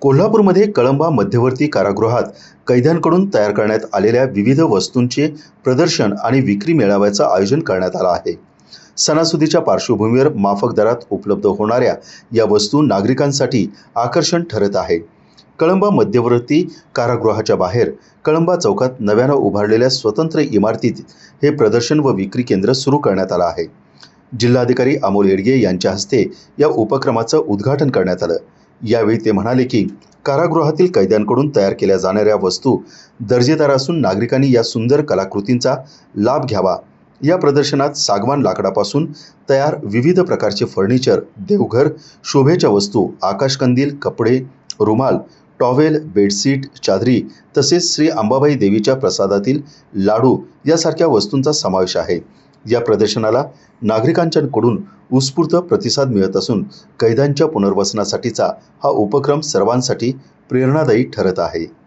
कोल्हापूरमध्ये कळंबा मध्यवर्ती कारागृहात कैद्यांकडून तयार करण्यात आलेल्या विविध वस्तूंचे प्रदर्शन आणि विक्री मेळाव्याचं आयोजन करण्यात आलं आहे. सणासुदीच्या पार्श्वभूमीवर माफक दरात उपलब्ध होणाऱ्या या वस्तू नागरिकांसाठी आकर्षण ठरत आहे. कळंबा मध्यवर्ती कारागृहाच्या बाहेर कळंबा चौकात नव्यानं उभारलेल्या स्वतंत्र इमारतीत हे प्रदर्शन व विक्री केंद्र सुरू करण्यात आलं आहे. जिल्हाधिकारी अमोल येडगे यांच्या हस्ते या उपक्रमाचं उद्घाटन करण्यात आलं. यावेळी ते म्हणाले की कारागृहातील कैद्यांकडून तयार केल्या जाणाऱ्या वस्तू दर्जेदार असून नागरिकांनी या सुंदर कलाकृतींचा लाभ घ्यावा. या प्रदर्शनात सागवान लाकडापासून तयार विविध प्रकारचे फर्निचर देवघर शोभेच्या वस्तू आकाशकंदील कपडे रुमाल टॉवेल बेडशीट चादरी तसेच श्री अंबाबाई देवीच्या प्रसादातील लाडू यासारख्या वस्तूंचा समावेश आहे. या प्रदर्शनाला नागरिकांच्याकडून उत्स्फूर्त प्रतिसाद मिळत असून कैद्यांच्या पुनर्वसनासाठीचा हा उपक्रम सर्वांसाठी प्रेरणादायी ठरत आहे.